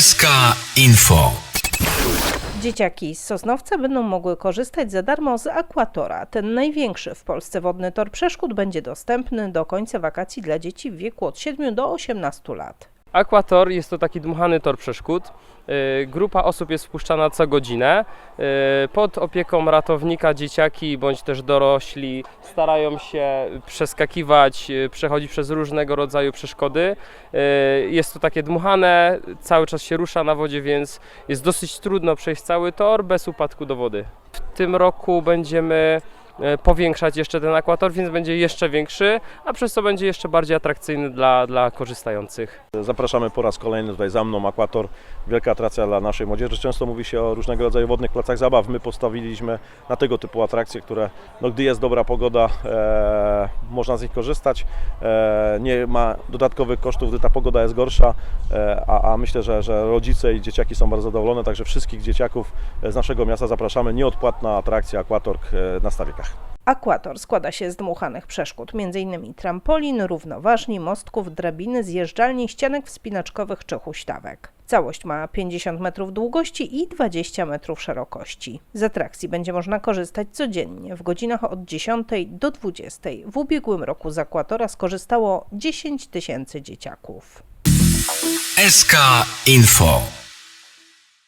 SK Info. Dzieciaki z Sosnowca będą mogły korzystać za darmo z Aquatora. Ten największy w Polsce wodny tor przeszkód będzie dostępny do końca wakacji dla dzieci w wieku od 7 do 18 lat. Aquator jest to taki dmuchany tor przeszkód. Y, Grupa osób jest wpuszczana co godzinę. Y, Pod opieką ratownika dzieciaki bądź też dorośli starają się przeskakiwać, y, przechodzić przez różnego rodzaju przeszkody. Jest to takie dmuchane, cały czas się rusza na wodzie, więc jest dosyć trudno przejść cały tor bez upadku do wody. W tym roku będziemy e, powiększać jeszcze ten akwator, więc będzie jeszcze większy, a przez to będzie jeszcze bardziej atrakcyjny dla, dla korzystających. Zapraszamy po raz kolejny tutaj za mną Aquator, wielka atrakcja dla naszej młodzieży. Często mówi się o różnego rodzaju wodnych placach zabaw. My postawiliśmy na tego typu atrakcje, które no, gdy jest dobra pogoda, e, można z nich korzystać. E, nie ma dodatkowych kosztów, gdy ta pogoda jest gorsza, e, a, a myślę, że, że rodzice i dzieciaki są bardzo zadowolone, także wszystkich dzieciaków z naszego miasta zapraszamy. Nieodpłatna atrakcja Aquator e, na Stawikach. Aquator składa się z dmuchanych przeszkód, m.in. trampolin, równoważni, mostków, drabiny, zjeżdżalni, ścianek wspinaczkowych czy huśtawek. Całość ma 50 metrów długości i 20 metrów szerokości. Z atrakcji będzie można korzystać codziennie w godzinach od 10 do 20. W ubiegłym roku z Aquatora skorzystało 10 tysięcy dzieciaków. SK Info.